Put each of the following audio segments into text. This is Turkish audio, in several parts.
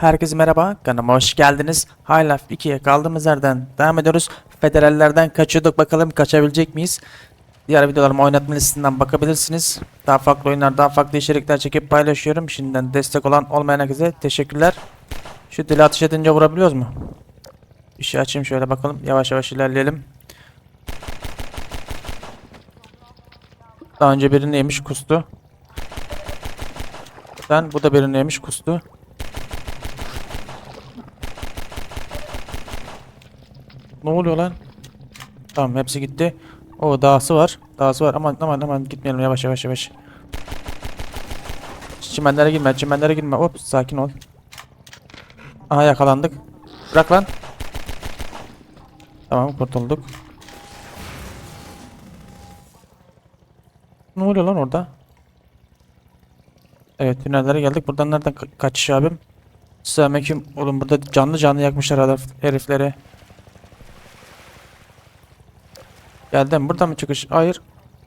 Herkese merhaba, kanalıma hoş geldiniz. High Life 2'ye kaldığımız yerden devam ediyoruz. Federallerden kaçıyorduk, bakalım kaçabilecek miyiz? Diğer videolarıma oynatma listesinden bakabilirsiniz. Daha farklı oyunlar, daha farklı içerikler çekip paylaşıyorum. Şimdiden destek olan olmayan herkese teşekkürler. Şu dili ateş edince vurabiliyoruz mu? İşi açayım şöyle bakalım. Yavaş yavaş ilerleyelim. Daha önce birini yemiş kustu. Ben bu da birini yemiş kustu. Ne oluyor lan? Tamam hepsi gitti. O dağısı var. Dağısı var. Aman aman aman gitmeyelim yavaş yavaş yavaş. Çimenlere girme, çimenlere girme. Hop sakin ol. Aha yakalandık. Bırak lan. Tamam kurtulduk. Ne oluyor lan orada? Evet tünellere geldik. Buradan nereden ka- kaçış abim? Selamünaleyküm. Oğlum burada canlı canlı yakmışlar herif- herifleri. Geldim. Burada mı çıkış? Hayır.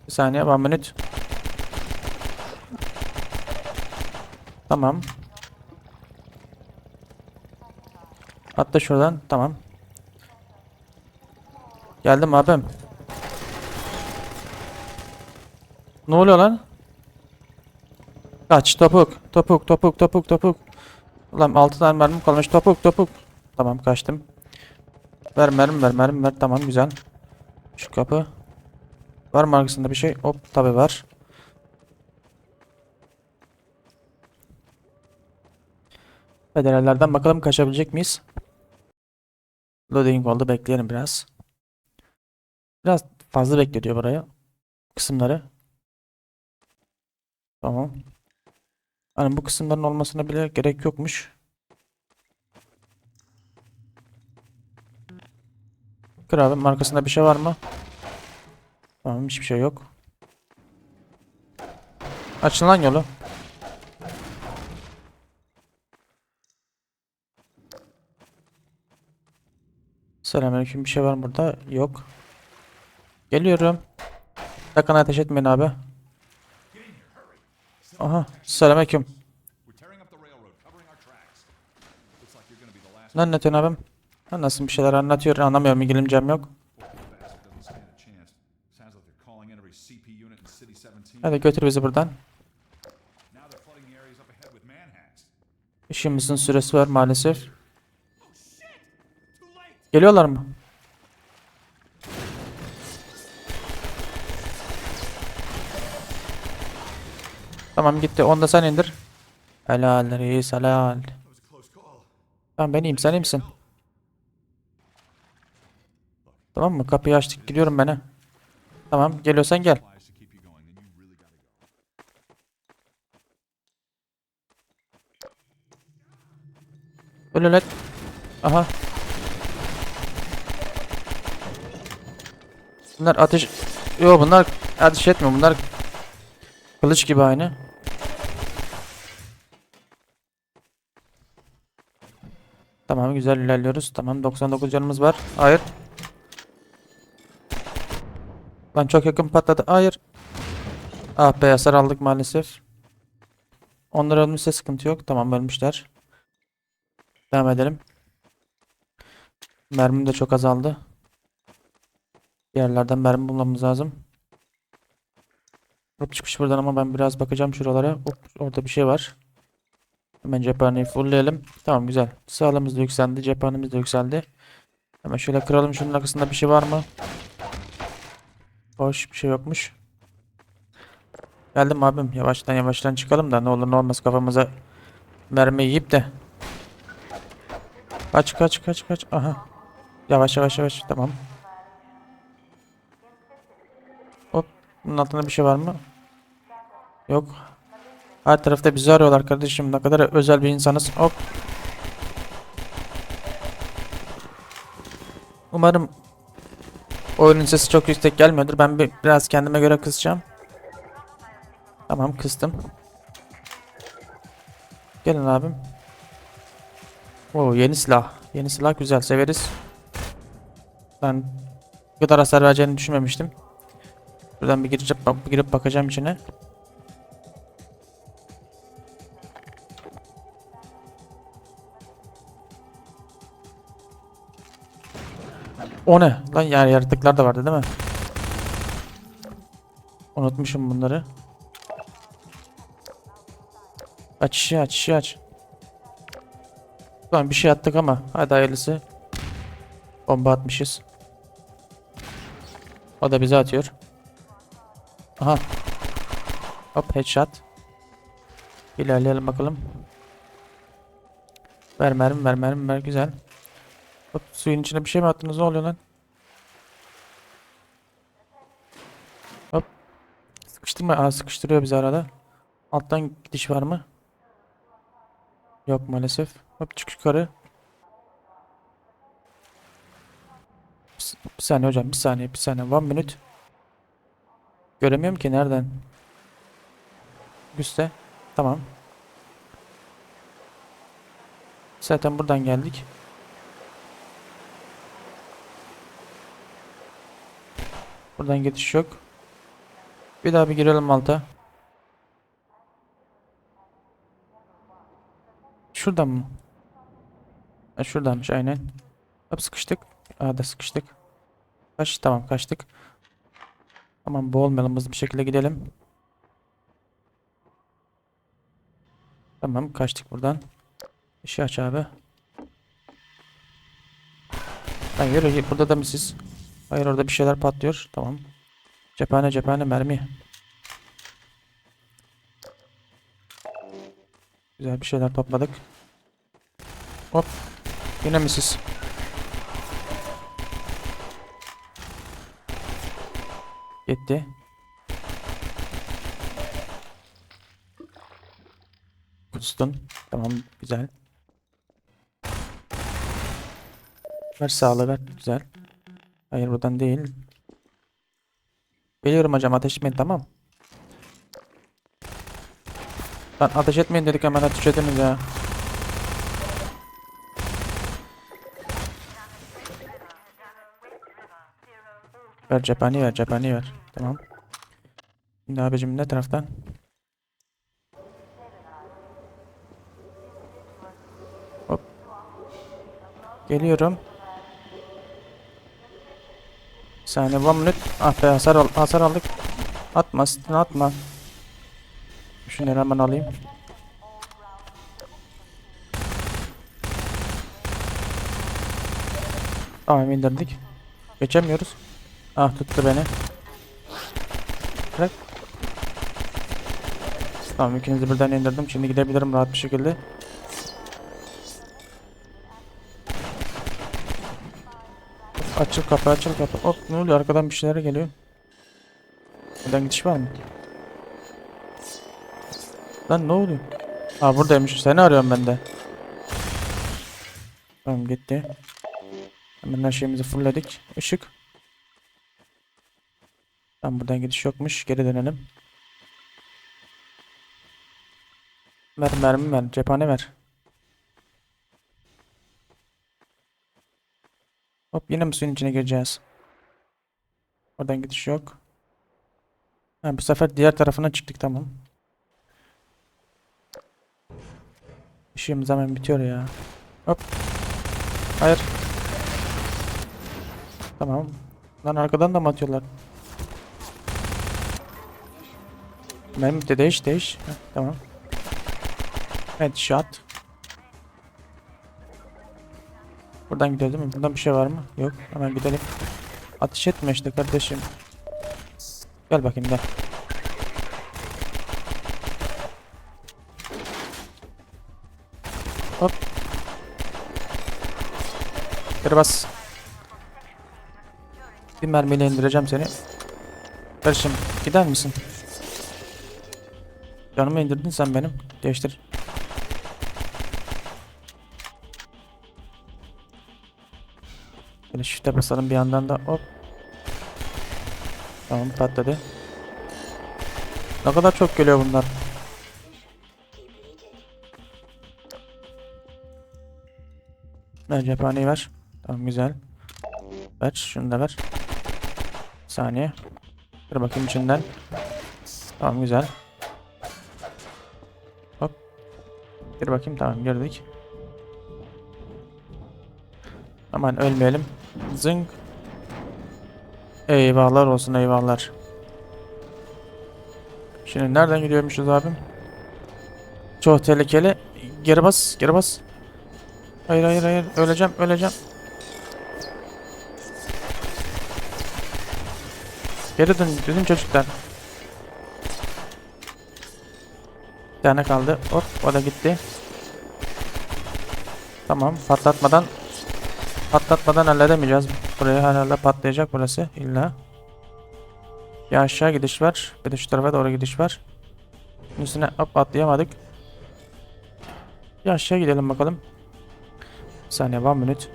Bir saniye. One minute. Tamam. Atla şuradan. Tamam. Geldim abim. Ne oluyor lan? Kaç topuk. Topuk topuk topuk topuk. Ulan 6 tane mermim kalmış. Topuk topuk. Tamam kaçtım. Ver mermi ver mermi ver. Tamam güzel. Şu kapı. Var mı arkasında bir şey? Hop tabi var. Federallerden bakalım kaçabilecek miyiz? Loading oldu bekleyelim biraz. Biraz fazla bekletiyor buraya. Kısımları. Tamam. Hani bu kısımların olmasına bile gerek yokmuş. Kır abim arkasında bir şey var mı? Tamam hiçbir şey yok. Açın lan yolu. Selamünaleyküm bir şey var mı burada? Yok. Geliyorum. Sakın ateş etmeyin abi. Aha selamünaleyküm. Last Ne abim? Ha, nasıl bir şeyler anlatıyor anlamıyorum İngilizcem yok. bastard doesn't stand a chance. Sounds like they're calling in every CP unit in City 17. Hadi götür bizi buradan. İşimizin süresi var maalesef. Geliyorlar mı? Tamam gitti. Onu da sen indir. Helal reis helal. Tamam ben iyiyim sen iyi misin? Tamam mı? Kapıyı açtık. Gidiyorum ben ha. Tamam geliyorsan gel. Öyle öyle. Aha. Bunlar ateş... Yo bunlar ateş etmiyor. Bunlar kılıç gibi aynı. Tamam güzel ilerliyoruz. Tamam 99 canımız var. Hayır. Lan çok yakın patladı. Hayır. Ah be hasar aldık maalesef. Onlar ölmüşse sıkıntı yok. Tamam ölmüşler. Devam edelim. Mermim de çok azaldı. Yerlerden mermi bulmamız lazım. Hop çıkmış buradan ama ben biraz bakacağım şuralara. Hop orada bir şey var. Hemen cephaneyi fullleyelim. Tamam güzel. Sağlığımız da yükseldi. Cephanemiz de yükseldi. Hemen şöyle kıralım. Şunun arkasında bir şey var mı? Boş bir şey yokmuş. Geldim abim. Yavaştan yavaştan çıkalım da ne olur ne olmaz kafamıza mermi yiyip de Kaç kaç kaç kaç. Aha. Yavaş yavaş yavaş. Tamam. Hop. Bunun altında bir şey var mı? Yok. Her tarafta bizi arıyorlar kardeşim. Ne kadar özel bir insanız. Hop. Umarım oyunun sesi çok yüksek gelmiyordur. Ben bir, biraz kendime göre kısacağım. Tamam kıstım. Gelin abim. Oo yeni silah. Yeni silah güzel severiz. Ben bu kadar hasar vereceğini düşünmemiştim. Buradan bir girip, girip bakacağım içine. O ne? Lan yani yaratıklar da vardı değil mi? Unutmuşum bunları. Aç işi aç işi aç. Lan bir şey attık ama hadi hayırlısı. Bomba atmışız. O da bize atıyor. Aha. Hop headshot. İlerleyelim bakalım. Ver mermi ver mermi ver güzel. Hop suyun içine bir şey mi attınız ne oluyor lan? Sıkıştırma. Aa sıkıştırıyor bizi arada. Alttan gidiş var mı? Yok maalesef. Hop çık yukarı. Bir saniye hocam bir saniye bir saniye. One minute. Göremiyorum ki nereden. Üste. Tamam. Zaten buradan geldik. Buradan geçiş yok. Bir daha bir girelim alta. Şuradan mı? Ha, şuradanmış aynen. Hop sıkıştık. Aa da sıkıştık. Kaç tamam kaçtık. Tamam boğulmayalım hızlı bir şekilde gidelim. Tamam kaçtık buradan. İşi aç abi. Lan yürü burada da mı siz? Hayır orada bir şeyler patlıyor. Tamam. Cephane cephane mermi. Güzel bir şeyler topladık. Hop. Yine mi siz? Gitti. Kustun. Tamam güzel. Ver sağlığı ver. Güzel. Hayır buradan değil. Biliyorum hocam ateş etmeyin tamam. Lan ateş etmeyin dedik hemen ateş ediniz ya. Ver cephane ver cephane ver. Tamam. Şimdi abicim ne taraftan? Hop. Geliyorum. Bir saniye one minute. Ah be hasar, al hasar aldık. Atma üstüne atma. Şunları hemen alayım. Tamam indirdik. Geçemiyoruz. Ah tuttu beni. Bırak. Tamam ikinizi birden indirdim. Şimdi gidebilirim rahat bir şekilde. Açıl kapı açıl kapı. Hop ne oluyor arkadan bir şeyler geliyor. Buradan gidiş var mı? Lan ne oluyor? Aa buradaymış. Seni arıyorum ben de. Tamam gitti. Hemen her şeyimizi fullledik. Işık. Tamam buradan gidiş yokmuş. Geri dönelim. Ver mermi ver. Cephane ver. Hop yine mi suyun içine gireceğiz? Oradan gidiş yok. Ha, bu sefer diğer tarafına çıktık tamam. İşimiz hemen bitiyor ya. Hop. Hayır. Tamam. Lan arkadan da mı atıyorlar? Benim de değiş değiş. Heh, tamam. Headshot. Buradan değil mi? Buradan bir şey var mı? Yok. Hemen gidelim. Ateş etme işte kardeşim. Gel bakayım gel. Hop. Geri bas. Bir mermiyle indireceğim seni. Kardeşim gider misin? Canımı indirdin sen benim. Değiştir. Böyle shift'e basalım bir yandan da hop. Tamam patladı. Ne kadar çok geliyor bunlar. Ver cephaneyi ver. Tamam güzel. Ver şunu da ver. Bir saniye. Dur bakayım içinden. Tamam güzel. Hop. Gir bakayım tamam girdik. Aman ölmeyelim. Zınk. Eyvahlar olsun eyvahlar. Şimdi nereden gidiyormuşuz abim? Çok tehlikeli. Geri bas, geri bas. Hayır hayır hayır. Öleceğim, öleceğim. Geri dön, dönün çocuklar. Bir tane kaldı. Hop, o da gitti. Tamam, patlatmadan patlatmadan halledemeyeceğiz. Buraya herhalde patlayacak burası illa. Ya aşağı gidiş var. Bir de şu tarafa doğru gidiş var. Üstüne hop atlayamadık. Bir aşağı gidelim bakalım. Bir saniye one minute.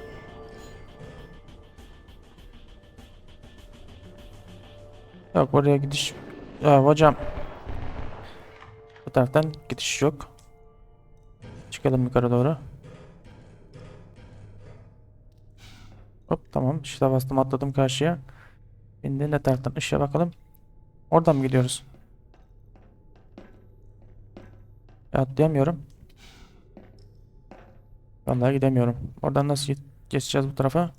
Yok oraya gidiş. Ya hocam. Bu taraftan gidiş yok. Çıkalım yukarı doğru. Hop tamam. İşte bastım atladım karşıya. Şimdi ne taraftan ışığa bakalım. Oradan mı gidiyoruz? Ya atlayamıyorum. Vallahi gidemiyorum. Oradan nasıl geçeceğiz bu tarafa?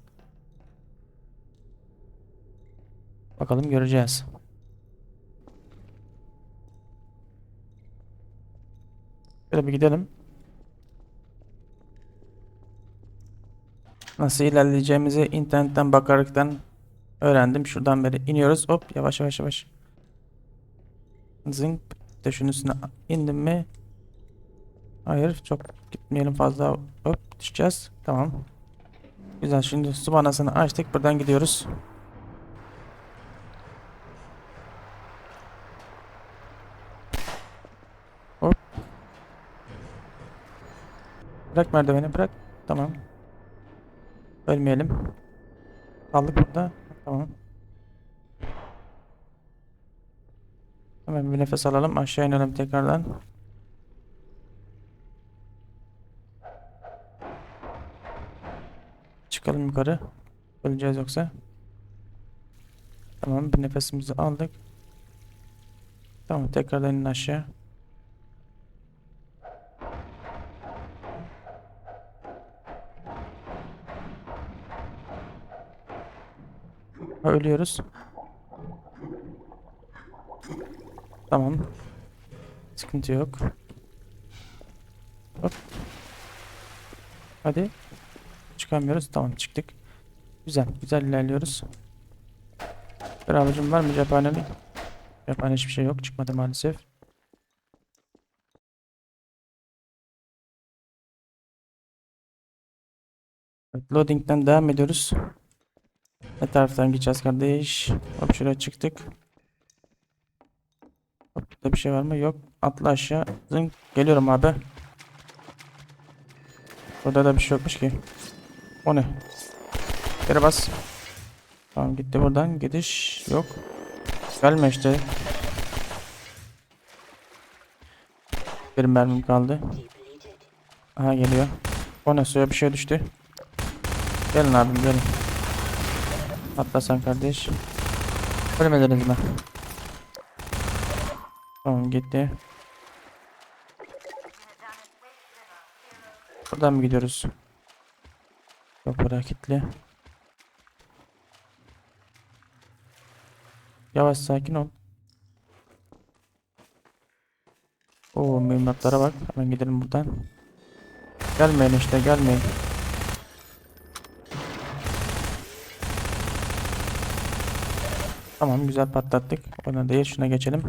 Bakalım göreceğiz. Şöyle bir gidelim. Nasıl ilerleyeceğimizi internetten bakaraktan öğrendim. Şuradan beri iniyoruz. Hop yavaş yavaş yavaş. Zınk. De şunun üstüne indim mi? Hayır çok gitmeyelim fazla. Hop düşeceğiz. Tamam. Güzel şimdi su vanasını açtık. Buradan gidiyoruz. Hop. Bırak merdiveni bırak. Tamam. Ölmeyelim. Kaldık burada. Tamam. Hemen bir nefes alalım. Aşağı inelim tekrardan. Çıkalım yukarı. Öleceğiz yoksa. Tamam bir nefesimizi aldık. Tamam tekrardan inin aşağı. Ölüyoruz. Tamam. Sıkıntı yok. Hop. Hadi. Çıkamıyoruz. Tamam çıktık. Güzel. Güzel ilerliyoruz. Bir avucum var mı cephaneli? Cephane hiçbir şey yok. Çıkmadı maalesef. Loading'den devam ediyoruz. Ne taraftan gideceğiz kardeş? Hop şuraya çıktık. Hop burada bir şey var mı? Yok. Atla aşağı. Zınk. Geliyorum abi. Burada da bir şey yokmuş ki. O ne? Geri bas. Tamam gitti buradan. Gidiş yok. Gelme işte. Bir mermim kaldı. Aha geliyor. O ne suya bir şey düştü. Gelin abim gelin. Atla sen kardeş. Ölmediniz mi? Tamam gitti. Buradan mı gidiyoruz? Yok bura kilitli. Yavaş sakin ol. Oo mühimmatlara bak. Hemen gidelim buradan. Gelmeyin işte gelmeyin. Tamam güzel patlattık. Ona değil şuna geçelim.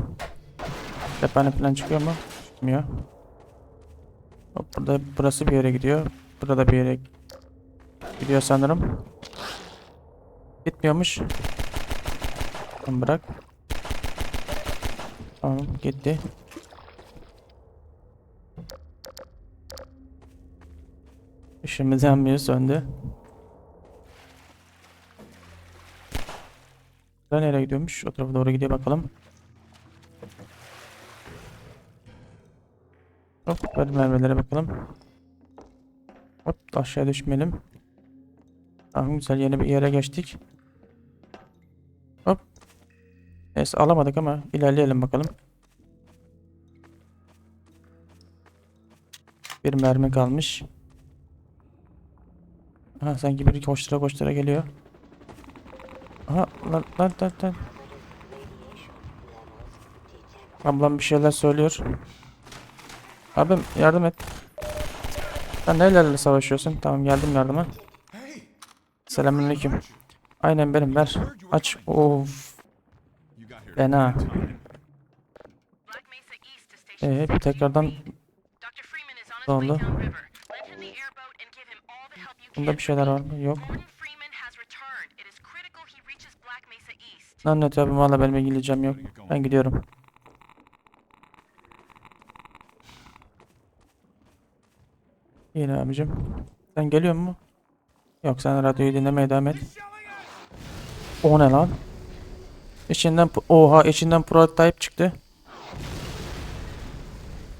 Cephane falan çıkıyor mu? Çıkmıyor. Hop burada burası bir yere gidiyor. Burada bir yere gidiyor sanırım. Gitmiyormuş. Tamam bırak. Tamam gitti. Işığımız yanmıyor söndü. Burada nereye gidiyormuş? O tarafa doğru gidiyor bakalım. Hop böyle mermilere bakalım. Hop aşağı düşmeyelim. Tamam güzel yeni bir yere geçtik. Hop. Neyse alamadık ama ilerleyelim bakalım. Bir mermi kalmış. Ha sanki biri koştura koştura geliyor. Aha lan lan lan lan. Ablam bir şeyler söylüyor. Abim yardım et. Sen nelerle savaşıyorsun? Tamam geldim yardıma. Selamünaleyküm. Aynen benim ver. Aç. Of. Fena. Ee, tekrardan you bunda bir şeyler var mı? Yok. Lan ne tabi valla benim ilgileneceğim yok. Ben gidiyorum. Yine abicim. Sen geliyor mu? Yok sen radyoyu dinlemeye devam et. O ne lan? İçinden oha içinden prototype çıktı.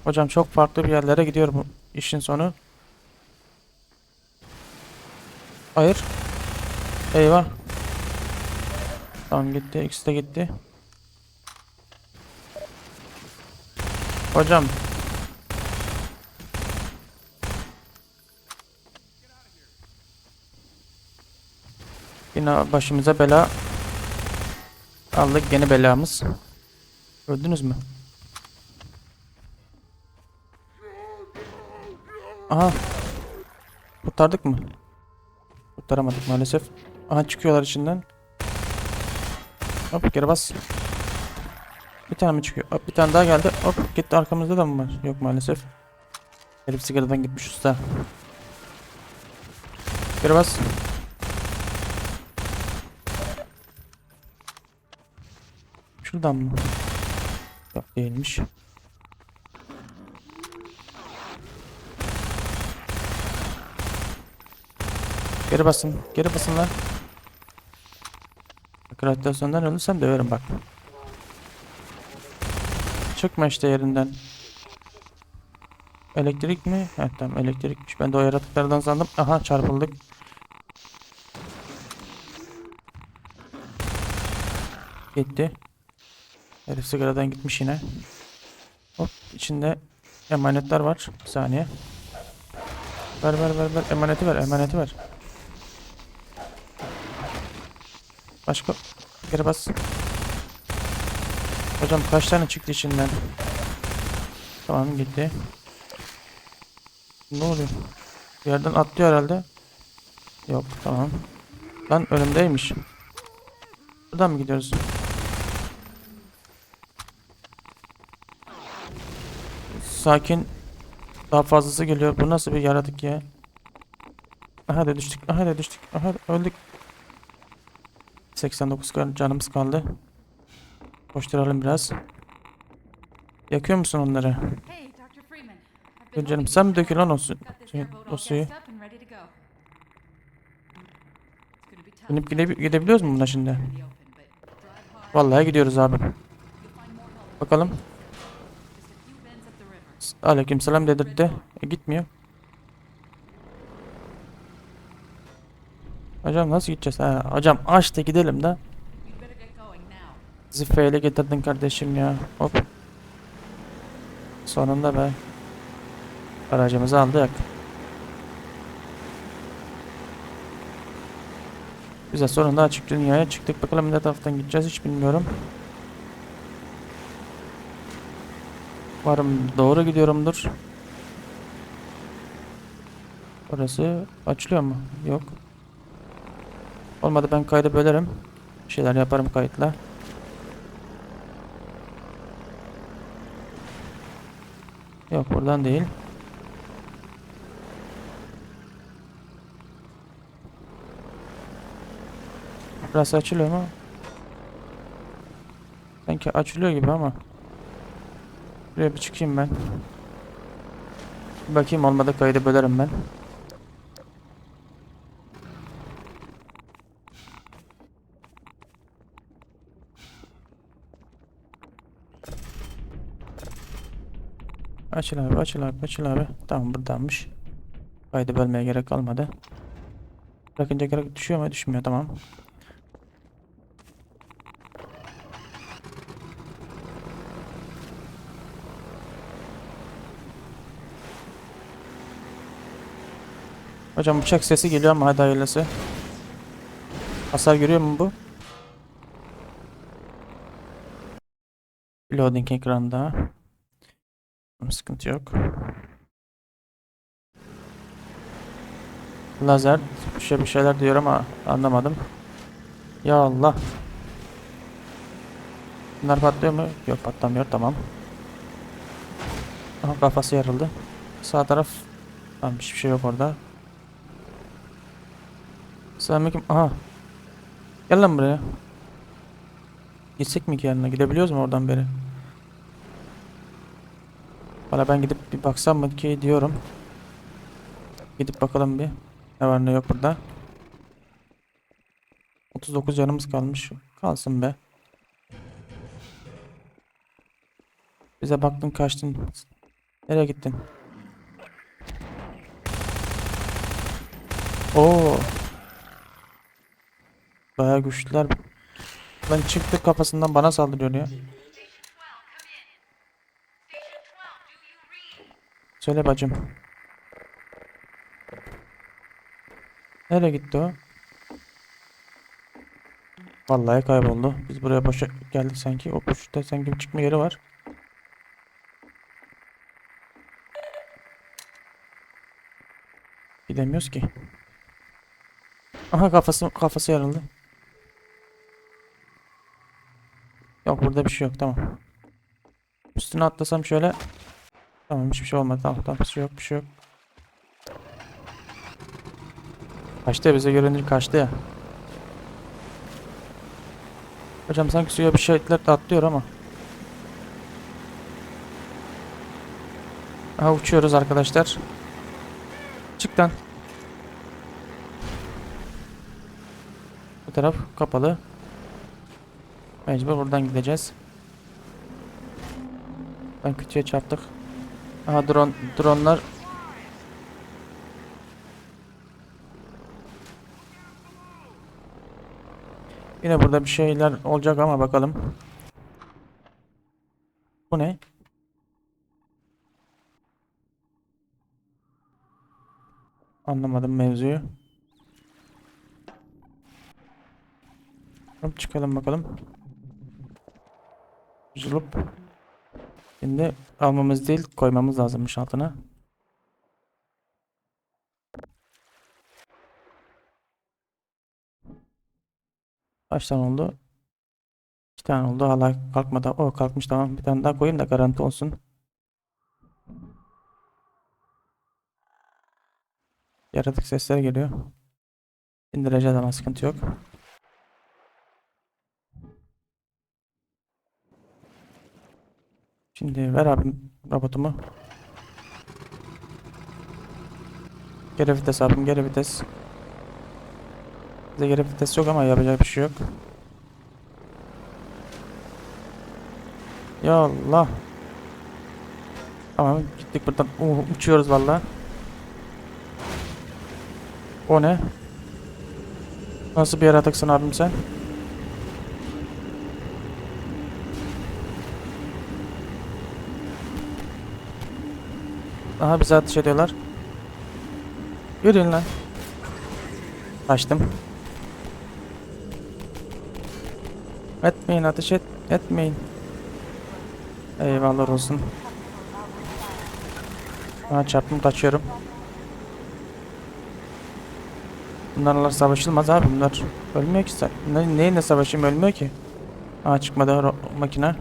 Hocam çok farklı bir yerlere gidiyor bu işin sonu. Hayır. Eyvah. Tamam gitti. İkisi de gitti. Hocam. Yine başımıza bela aldık. Yeni belamız. Öldünüz mü? Aha. Kurtardık mı? Kurtaramadık maalesef. Aha çıkıyorlar içinden. Hop geri bas. Bir tane mi çıkıyor? Hop bir tane daha geldi. Hop gitti arkamızda da mı var? Yok maalesef. Herif sigaradan gitmiş usta. Geri bas. Şuradan mı? Yok değilmiş. Geri basın. Geri basın lan. Gravitasyondan ölürsem döverim bak. Çıkma işte yerinden. Elektrik mi? Evet tamam elektrikmiş. Ben de o yaratıklardan sandım. Aha çarpıldık. Gitti. Herif sigaradan gitmiş yine. Hop içinde emanetler var. Bir saniye. Ver ver ver ver. Emaneti ver emaneti ver. Başka geri bas. Hocam kaç tane çıktı içinden? Tamam gitti. Ne oluyor? Bir yerden atlıyor herhalde. Yok tamam. Lan önümdeymiş. Buradan mı gidiyoruz? Sakin. Daha fazlası geliyor. Bu nasıl bir yaratık ya? Aha da düştük. Aha da düştük. Aha da öldük. 89 kal- canımız kaldı. Koşturalım biraz. Yakıyor musun onları? Dur canım sen mi for dökül lan o, su, şey, o suyu? Binip gide- gidebiliyoruz mu buna şimdi? Vallahi gidiyoruz abi. Bakalım. Just a few bends up the river. Aleykümselam dedirtti. E, gitmiyor. Hocam nasıl gideceğiz? Ha, hocam aç da gidelim de. Zifeyle getirdin kardeşim ya. Hop. Sonunda be. Aracımızı aldık. Güzel sonunda açık dünyaya çıktık. Bakalım ne taraftan gideceğiz hiç bilmiyorum. Umarım doğru gidiyorumdur. Orası açılıyor mu? Yok. Olmadı ben kaydı bölerim. Bir şeyler yaparım kayıtla. Yok buradan değil. Burası açılıyor mu? Sanki açılıyor gibi ama. Buraya bir çıkayım ben. Bakayım olmadı kaydı bölerim ben. Açıl abi açıl abi açıl abi. Tamam buradanmış. Kaydı bölmeye gerek kalmadı. Bırakınca gerek düşüyor mu? Düşmüyor tamam. Hocam bıçak sesi geliyor ama hadi hayırlısı. Hasar görüyor mu bu? Loading ekranda. Sıkıntı yok. Lazer bir şey bir şeyler diyor ama anlamadım. Ya Allah. Bunlar patlıyor mu? Yok patlamıyor tamam. Aha kafası yarıldı. Sağ taraf Tamam hiçbir şey yok orada. Selamünaleyküm. Aha. Gel lan buraya. Gitsek mi ki yanına? Gidebiliyoruz mu oradan beri? Valla ben gidip bir baksam mı ki diyorum. Gidip bakalım bir. Ne var ne yok burada. 39 canımız kalmış. Kalsın be. Bize baktın kaçtın. Nereye gittin? Oo. Bayağı güçlüler. Lan çıktı kafasından bana saldırıyor ya. Söyle bacım. Nereye gitti o? Vallahi kayboldu. Biz buraya boşa geldik sanki. O boşlukta sanki bir çıkma yeri var. Gidemiyoruz ki. Aha kafası kafası yarıldı. Yok burada bir şey yok tamam. Üstüne atlasam şöyle. Tamam hiçbir şey olmadı tamam tamam bir şey yok bir şey yok. Kaçtı ya bize görünür kaçtı ya. Hocam sanki suya bir şeyler de atlıyor ama. Aha uçuyoruz arkadaşlar. Çık lan. Bu taraf kapalı. Mecbur buradan gideceğiz. Ben kötüye çarptık. Aha drone, dronlar. Yine burada bir şeyler olacak ama bakalım. Bu ne? Anlamadım mevzuyu. Çıkalım bakalım. Zulup. Şimdi almamız değil koymamız lazımmış altına. Kaç tane oldu? İki tane oldu. Hala kalkmadı. O kalkmış tamam. Bir tane daha koyayım da garanti olsun. Yaratık sesler geliyor. İndireceğiz ama sıkıntı yok. Şimdi ver abim robotumu. Geri vites abim geri vites. Bize geri vites yok ama yapacak bir şey yok. Ya Allah. Tamam gittik buradan. Uh, uçuyoruz valla. O ne? Nasıl bir yaratıksın abim sen? Aha bize ateş ediyorlar. Yürüyün lan. Kaçtım. Etmeyin ateş et. Etmeyin. Eyvallah olsun. Ha çarptım kaçıyorum. Bunlarla savaşılmaz abi bunlar. Ölmüyor ki sen. Ne, neyle savaşayım ölmüyor ki. Aa çıkmadı makine.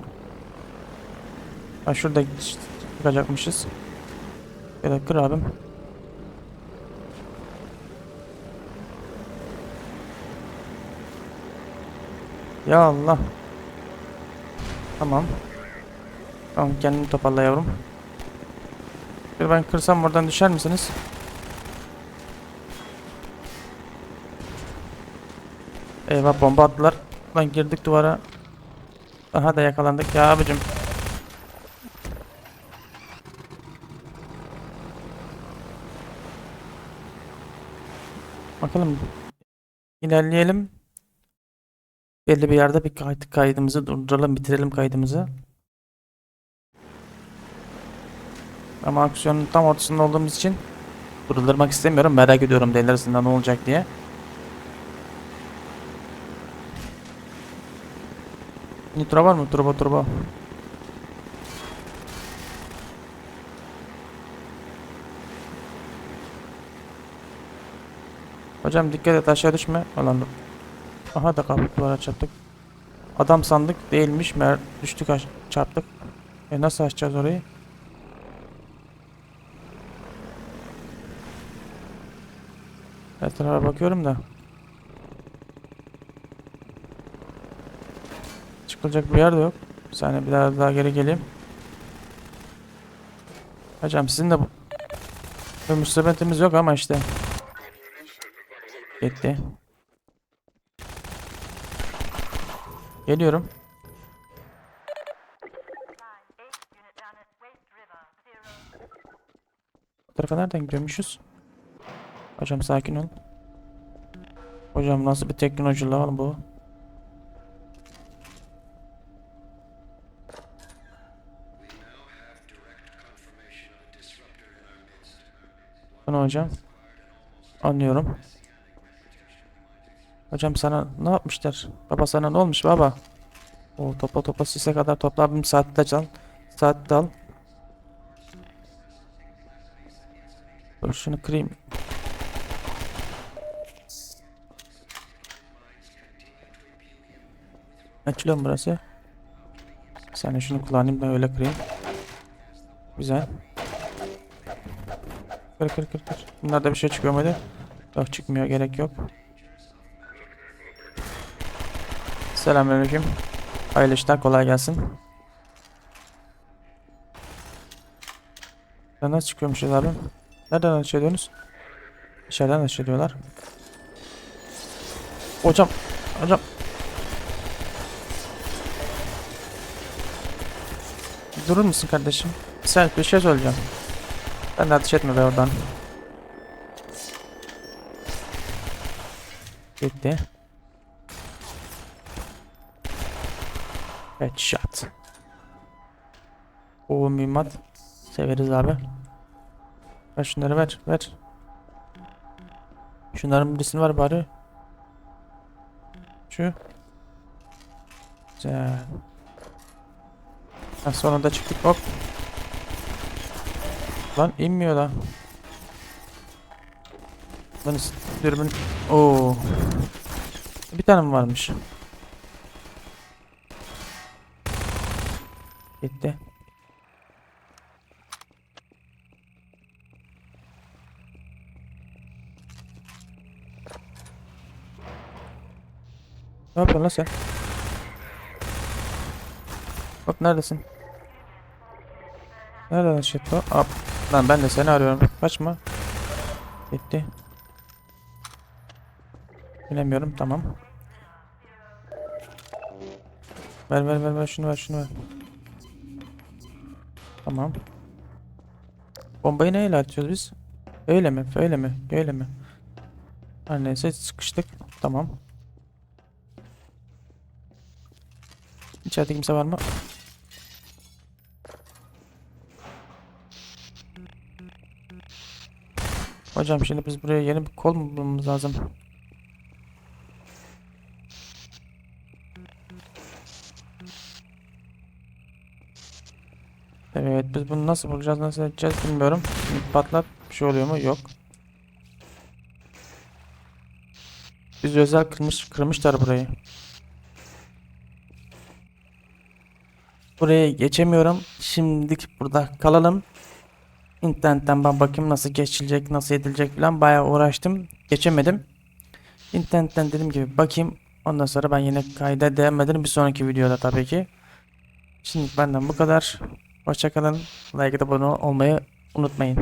Ha şurada çıkacakmışız. Böyle kır abim. Ya Allah. Tamam. Tamam kendini toparla yavrum. Bir ben kırsam buradan düşer misiniz? Eyvah bomba attılar. Lan girdik duvara. Aha da yakalandık ya abicim. Bakalım. İlerleyelim. Belli bir yerde bir kayıt kaydımızı durduralım, bitirelim kaydımızı. Ama aksiyonun tam ortasında olduğumuz için durdurmak istemiyorum. Merak ediyorum ilerisinde ne olacak diye. Nitro var mı? Turbo turbo. Hocam dikkat et aşağı düşme. Ulan. Aha da kapı duvara çarptık. Adam sandık değilmiş. Mer düştük çarptık. E nasıl açacağız orayı? Etrafa bakıyorum da. Çıkılacak bir yer de yok. Bir saniye bir daha daha geri geleyim. Hocam sizin de bu bir musibetimiz yok ama işte. Gitti. Geliyorum. Bu tarafa nereden gidiyormuşuz? Hocam sakin ol. Hocam nasıl bir teknoloji lan bu? Bu ne hocam? Anlıyorum. Hocam sana ne yapmışlar? Baba sana ne olmuş baba? O topla topla sise kadar topla abim saatte al. Saatte al. Dur şunu kırayım. Açılıyor mu burası? Saniye şunu kullanayım da öyle kırayım. Güzel. Kır kır kır kır. Bunlarda bir şey çıkıyor muydu? Yok çıkmıyor gerek yok. Selamünaleyküm. Hayırlı işler kolay gelsin. Ya nasıl çıkıyormuşuz abi? Nereden ateş ediyorsunuz? İçeriden ateş ediyorlar. Hocam, hocam. Durur musun kardeşim? Sen bir şey söyleyeceğim. Ben de ateş etme be oradan. Gitti. Headshot. O mühimmat. Severiz abi. Ver şunları ver ver. Şunların birisini ver bari. Şu. Güzel. Ha, sonunda çıktık hop. Lan inmiyor lan. Lan dürbün. Oo. Bir tane mi varmış? Gitti. Ne yapıyorsun lan sen? Hop neredesin? Nereden açıyor bu? Hop. Lan ben de seni arıyorum. Kaçma. Gitti. Bilemiyorum tamam. Ver ver ver ver şunu ver şunu ver. Tamam. Bombayı neyle atıyoruz biz? Öyle mi? Öyle mi? Öyle mi? Her neyse sıkıştık. Tamam. İçeride kimse var mı? Hocam şimdi biz buraya yeni bir kol mu bulmamız lazım? Biz bunu nasıl bulacağız nasıl edeceğiz bilmiyorum. Patlat bir şey oluyor mu? Yok. Biz özel kırmış kırmışlar burayı. Buraya geçemiyorum. Şimdilik burada kalalım. İnternetten ben bakayım nasıl geçilecek, nasıl edilecek falan bayağı uğraştım. Geçemedim. İnternetten dediğim gibi bakayım. Ondan sonra ben yine kayda devam ederim bir sonraki videoda tabii ki. Şimdi benden bu kadar. Hoşçakalın. Like abone olmayı unutmayın.